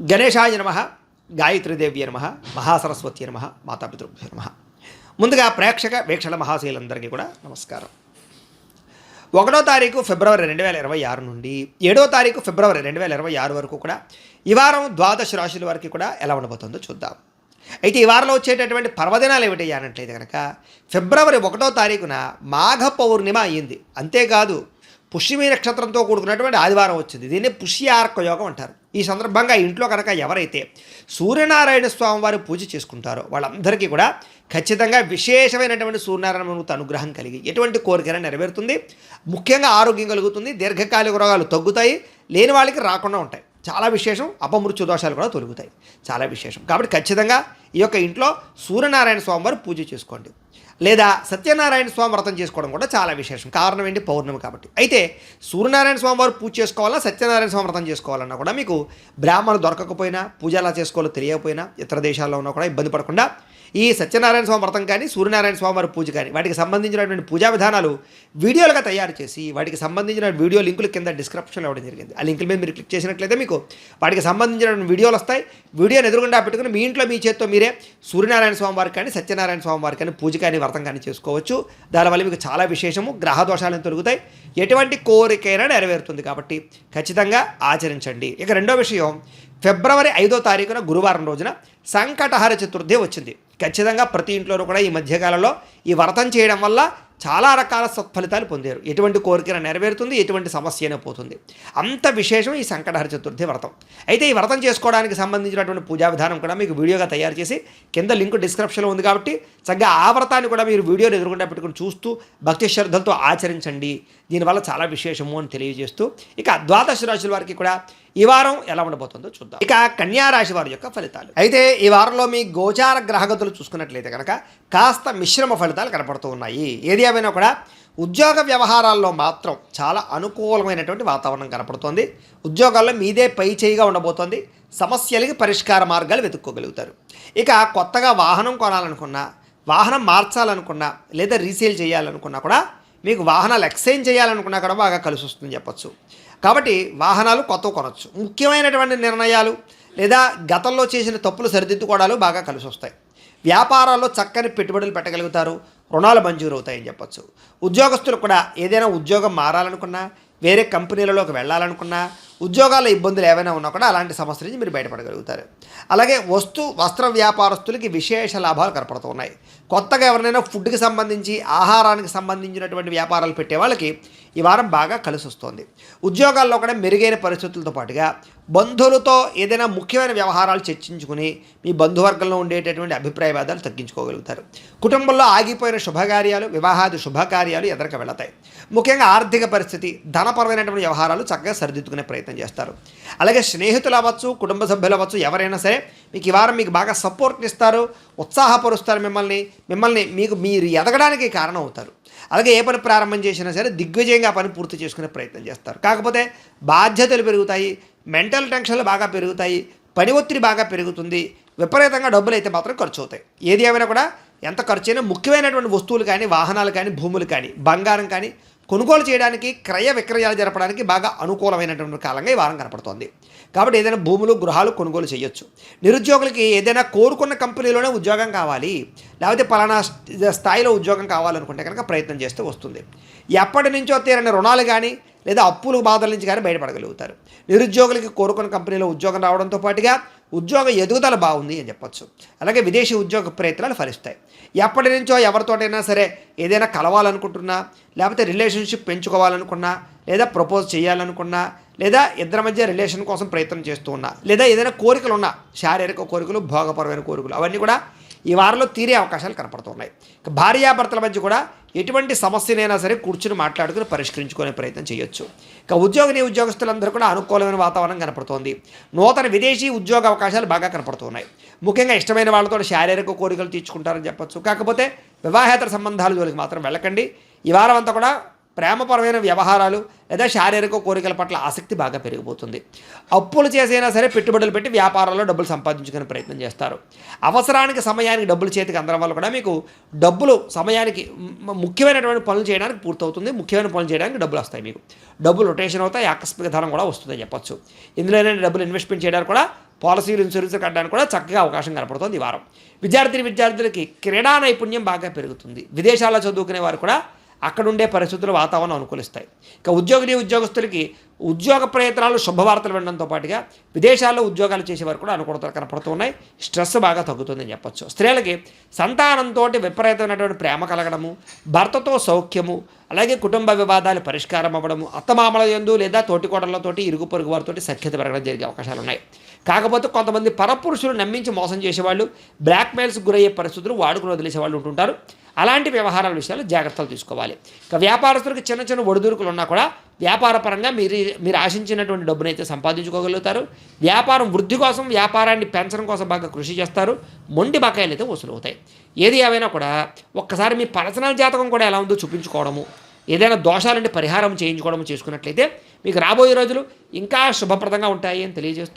గణేశాయ నమ గాయత్రీదేవి నమ మహాసరస్వతి నమ మాతాపితృభ్య నమ. ముందుగా ప్రేక్షక వీక్షణ మహాశీలందరికీ కూడా నమస్కారం. ఒకటో తారీఖు ఫిబ్రవరి రెండు వేల ఇరవై ఆరు నుండి ఏడో తారీఖు ఫిబ్రవరి రెండు వేల ఇరవై ఆరు వరకు కూడా ఈ వారం ద్వాదశ రాశుల వరకు కూడా ఎలా ఉండబోతుందో చూద్దాం. అయితే ఈ వారంలో వచ్చేటటువంటి పర్వదినాలు ఏమిటి అన్నట్లయితే కనుక ఫిబ్రవరి ఒకటో తారీఖున మాఘ పౌర్ణిమ అయ్యింది అంతేకాదు పుష్యమి నక్షత్రంతో కూడుకున్నటువంటి ఆదివారం వచ్చింది. దీన్ని పుష్యార్క యోగం అంటారు. ఈ సందర్భంగా ఇంట్లో కనుక ఎవరైతే సూర్యనారాయణ స్వామి వారి పూజ చేసుకుంటారో వాళ్ళందరికీ కూడా ఖచ్చితంగా విశేషమైనటువంటి సూర్యనారాయణ అనుగ్రహం కలిగి ఎటువంటి కోరికైనా నెరవేరుతుంది. ముఖ్యంగా ఆరోగ్యం కలుగుతుంది దీర్ఘకాలిక రోగాలు తగ్గుతాయి లేని వాళ్ళకి రాకుండా ఉంటాయి. చాలా విశేషం అపమృత్యు దోషాలు కూడా తొలుగుతాయి. చాలా విశేషం. కాబట్టి ఖచ్చితంగా ఈ యొక్క ఇంట్లో సూర్యనారాయణ స్వామివారు పూజ చేసుకోండి. లేదా సత్యనారాయణ స్వామి వ్రతం చేసుకోవడం కూడా చాలా విశేషం. కారణం ఏంటి? పౌర్ణమి కాబట్టి. అయితే సూర్యనారాయణ స్వామి వారు పూజ చేసుకోవాలా? సత్యనారాయణ స్వామి వ్రతం చేసుకోవాలన్నా కూడా మీకు బ్రాహ్మణులు దొరకకపోయినా పూజ ఎలా చేసుకోవాలో తెలియకపోయినా ఇతర దేశాల్లో ఉన్నా కూడా ఇబ్బంది పడకుండా ఈ సత్యనారాయణ స్వామి వ్రతం కానీ సూర్యనారాయణ స్వామి వారి పూజ కానీ వాటికి సంబంధించినటువంటి పూజా విధానాలు వీడియోలుగా తయారు చేసి వాటికి సంబంధించిన వీడియో లింకులు కింద డిస్క్రిప్షన్లో ఇవ్వడం జరిగింది. ఆ లింకుల మీద మీరు క్లిక్ చేసినట్లయితే మీకు వాటికి సంబంధించిన వీడియోలు వస్తాయి. వీడియోని ఎదురుగుండా పెట్టుకుని మీ ఇంట్లో మీ చేత్తో మీరే సూర్యనారాయణ స్వామి వారికి కానీ సత్యనారాయణ స్వామి వారికి కానీ పూజ కానీ వ్రతం కానీ చేసుకోవచ్చు. దానివల్ల మీకు చాలా విశేషము గ్రహ దోషాలను తొలుగుతాయి. ఎటువంటి కోరికైనా నెరవేరుతుంది కాబట్టి ఖచ్చితంగా ఆచరించండి. ఇక రెండో విషయం ఫిబ్రవరి ఐదో తారీఖున గురువారం రోజున సంకటహర చతుర్థి వచ్చింది. ఖచ్చితంగా ప్రతి ఇంట్లోనూ కూడా ఈ మధ్యకాలంలో ఈ వ్రతం చేయడం వల్ల చాలా రకాల సత్ఫలితాలు పొందారు. ఎటువంటి కోరికన నెరవేరుతుంది ఎటువంటి సమస్యనే పోతుంది. అంత విశేషం ఈ సంకటహర చతుర్థి వ్రతం. అయితే ఈ వ్రతం చేసుకోవడానికి సంబంధించినటువంటి పూజా విధానం కూడా మీకు వీడియోగా తయారు చేసి కింద లింక్ డిస్క్రిప్షన్లో ఉంది కాబట్టి చక్కగా ఆ వ్రతాన్ని కూడా మీరు వీడియోని ఎదురుకుండా పెట్టుకుని చూస్తూ భక్తి శ్రద్ధలతో ఆచరించండి. దీనివల్ల చాలా విశేషము అని తెలియజేస్తూ ఇక ద్వాదశ రాశుల వారికి కూడా ఈ వారం ఎలా ఉండబోతుందో చూద్దాం. ఇక కన్యా రాశి వారి యొక్క ఫలితాలు. అయితే ఈ వారంలో మీ గోచార గ్రహగతులు చూసుకున్నట్లయితే కనుక కాస్త మిశ్రమ ఫలితాలు కనపడుతూ ఉన్నాయి. ఏది ఏమైనా కూడా ఉద్యోగ వ్యవహారాల్లో మాత్రం చాలా అనుకూలమైనటువంటి వాతావరణం కనపడుతోంది. ఉద్యోగాల్లో మీదే పై చేయిగా ఉండబోతోంది. సమస్యలకి పరిష్కార మార్గాలు వెతుక్కోగలుగుతారు. ఇక కొత్తగా వాహనం కొనాలనుకున్నా వాహనం మార్చాలనుకున్నా లేదా రీసేల్ చేయాలనుకున్నా కూడా మీకు వాహనాలు ఎక్స్చేంజ్ చేయాలనుకున్నా కూడా బాగా కలిసి వస్తుంది చెప్పచ్చు. కాబట్టి వాహనాలు కొత్త కొనవచ్చు ముఖ్యమైనటువంటి నిర్ణయాలు లేదా గతంలో చేసిన తప్పులు సరిదిద్దుకోవడాలు బాగా కలిసి వస్తాయి వ్యాపారాల్లో చక్కని పెట్టుబడులు పెట్టగలుగుతారు. రుణాలు మంజూరు అవుతాయని చెప్పచ్చు. ఉద్యోగస్తులు కూడా ఏదైనా ఉద్యోగం మారాలనుకున్నా వేరే కంపెనీలలోకి వెళ్ళాలనుకున్నా ఉద్యోగాల ఇబ్బందులు ఏవైనా ఉన్నా కూడా అలాంటి సమస్య నుంచి మీరు బయటపడగలుగుతారు. అలాగే వస్తు వస్త్ర వ్యాపారస్తులకి విశేష లాభాలు కనపడుతూ ఉన్నాయి కొత్తగా ఎవరినైనా ఫుడ్కి సంబంధించి ఆహారానికి సంబంధించినటువంటి వ్యాపారాలు పెట్టే వాళ్ళకి ఈ వారం బాగా కలిసి వస్తుంది ఉద్యోగాల్లో కూడా మెరుగైన పరిస్థితులతో పాటుగా బంధువులతో ఏదైనా ముఖ్యమైన వ్యవహారాలు చర్చించుకుని మీ బంధువర్గంలో ఉండేటటువంటి అభిప్రాయవాదాలు తగ్గించుకోగలుగుతారు. కుటుంబంలో ఆగిపోయిన శుభకార్యాలు వివాహాది శుభకార్యాలు ఎదరక వెళతాయి. ముఖ్యంగా ఆర్థిక పరిస్థితి ధనపరమైనటువంటి వ్యవహారాలు చక్కగా సరిదిద్దుకునే ప్రయత్నం చేస్తారు. అలాగే స్నేహితులు అవ్వచ్చు కుటుంబ సభ్యులు అవ్వచ్చు ఎవరైనా సరే మీకు ఈ వారం మీకు బాగా సపోర్ట్ ఇస్తారు ఉత్సాహపరుస్తారు మిమ్మల్ని. మిమ్మల్ని మీకు మీరు ఎదగడానికి కారణం అవుతారు అలాగే ఏ పని ప్రారంభం చేసినా సరే దిగ్విజయంగా పని పూర్తి చేసుకునే ప్రయత్నం చేస్తారు. కాకపోతే బాధ్యతలు పెరుగుతాయి మెంటల్ టెన్షన్లు బాగా పెరుగుతాయి పని ఒత్తిడి బాగా పెరుగుతుంది విపరీతంగా డబ్బులు అయితే మాత్రం ఖర్చు అవుతాయి. ఏది ఏమైనా కూడా ఎంత ఖర్చు అయినా ముఖ్యమైనటువంటి వస్తువులు కానీ వాహనాలు కానీ భూములు కానీ బంగారం కానీ కొనుగోలు చేయడానికి క్రయ విక్రయాలు జరపడానికి బాగా అనుకూలమైనటువంటి కాలంగా ఈ వారం కనపడుతోంది. కాబట్టి ఏదైనా భూములు గృహాలు కొనుగోలు చేయొచ్చు. నిరుద్యోగులకి ఏదైనా కోరుకున్న కంపెనీలోనే ఉద్యోగం కావాలి. లేకపోతే పలానా స్థాయిలో ఉద్యోగం కావాలనుకుంటే కనుక ప్రయత్నం చేస్తూ వస్తుంది. ఎప్పటి నుంచో తీరని రుణాలు కానీ లేదా అప్పులు బాధల నుంచి కానీ బయటపడగలుగుతారు. నిరుద్యోగులకి కోరుకున్న కంపెనీలో ఉద్యోగం రావడంతో పాటుగా ఉద్యోగ ఎదుగుదల బాగుంది అని చెప్పొచ్చు. అలాగే విదేశీ ఉద్యోగ ప్రయత్నాలు ఫలిస్తాయి. ఎప్పటి నుంచో ఎవరితోటైనా సరే ఏదైనా కలవాలనుకుంటున్నా లేకపోతే రిలేషన్షిప్ పెంచుకోవాలనుకున్నా లేదా ప్రపోజ్ చేయాలనుకున్నా లేదా ఇద్దరి మధ్య రిలేషన్ కోసం ప్రయత్నం చేస్తూ ఉన్నా లేదా ఏదైనా కోరికలు ఉన్నా శారీరక కోరికలు భోగపరమైన కోరికలు అవన్నీ కూడా ఈ వారంలో తీరే అవకాశాలు కనపడుతున్నాయి. భార్యాభర్తల మధ్య కూడా ఎటువంటి సమస్యనైనా సరే కూర్చుని మాట్లాడుకుని పరిష్కరించుకునే ప్రయత్నం చేయొచ్చు. ఇక ఉద్యోగిని ఉద్యోగస్తులందరూ కూడా అనుకూలమైన వాతావరణం కనపడుతోంది. నూతన విదేశీ ఉద్యోగ అవకాశాలు బాగా కనపడుతున్నాయి. ముఖ్యంగా ఇష్టమైన వాళ్ళతో శారీరక కోరికలు తీర్చుకుంటారని చెప్పచ్చు. కాకపోతే వివాహేతర సంబంధాలు జోలికి మాత్రం వెళ్ళకండి. ఈ వారం అంతా కూడా ప్రేమపరమైన వ్యవహారాలు లేదా శారీరక కోరికల పట్ల ఆసక్తి బాగా పెరిగిపోతుంది. అప్పులు చేసైనా సరే పెట్టుబడులు పెట్టి వ్యాపారాల్లో డబ్బులు సంపాదించుకునే ప్రయత్నం చేస్తారు. అవసరానికి సమయానికి డబ్బులు చేతికి అందడం వల్ల కూడా మీకు డబ్బులు సమయానికి ముఖ్యమైనటువంటి పనులు చేయడానికి పూర్తవుతుంది. ముఖ్యమైన పనులు చేయడానికి డబ్బులు వస్తాయి మీకు. డబ్బులు రొటేషన్ అవుతాయి ఆకస్మిక ధనం కూడా వస్తుందని చెప్పొచ్చు. ఇందులోనే డబ్బులు ఇన్వెస్ట్మెంట్ చేయడానికి కూడా పాలసీలు ఇన్సూరెన్స్ కట్టడానికి కూడా చక్కగా అవకాశం కనపడుతుంది ఈ వారం. విద్యార్థిని విద్యార్థులకి క్రీడా నైపుణ్యం బాగా పెరుగుతుంది. విదేశాల్లో చదువుకునే వారు కూడా అక్కడుండే పరిస్థితులు వాతావరణం అనుకూలిస్తాయి. ఇక ఉద్యోగిని ఉద్యోగస్తులకి ఉద్యోగ ప్రయత్నాలు శుభవార్తలు వినడంతో పాటుగా విదేశాల్లో ఉద్యోగాలు చేసేవారు కూడా అనుకూలతలు కనపడుతూ ఉన్నాయి. స్ట్రెస్ బాగా తగ్గుతుందని చెప్పొచ్చు. స్త్రీలకి సంతానంతో విపరీతమైనటువంటి ప్రేమ కలగడము భర్తతో సౌఖ్యము అలాగే కుటుంబ వివాదాలు పరిష్కారం అవ్వడము అత్తమామల యందు లేదా తోటికోడలతోటి ఇరుగు పొరుగు వారితో సఖ్యత పెరగడం జరిగే అవకాశాలు ఉన్నాయి. కాకపోతే కొంతమంది పరపురుషులు నమ్మించి మోసం చేసేవాళ్ళు బ్లాక్మెయిల్స్ గురయ్యే పరిస్థితులు వాడుకుని వదిలేసే వాళ్ళు ఉంటుంటారు. అలాంటి వ్యవహారాల విషయాలు జాగ్రత్తలు తీసుకోవాలి. ఇక వ్యాపారస్తులకు చిన్న చిన్న ఒడిదుడుకులు ఉన్నా కూడా వ్యాపారపరంగా మీరు మీరు ఆశించినటువంటి డబ్బునైతే అయితే సంపాదించుకోగలుగుతారు. వ్యాపారం వృద్ధి కోసం వ్యాపారాన్ని పెంచడం కోసం బాగా కృషి చేస్తారు. మొండి బకాయిలు అయితే వసూలు అవుతాయి. ఏది ఏమైనా కూడా ఒక్కసారి మీ పర్సనల్ జాతకం కూడా ఎలా ఉందో చూపించుకోవడము ఏదైనా దోషాలంటే పరిహారం చేయించుకోవడం చేసుకున్నట్లయితే మీకు రాబోయే రోజులు ఇంకా శుభప్రదంగా ఉంటాయి అని తెలియజేస్తూ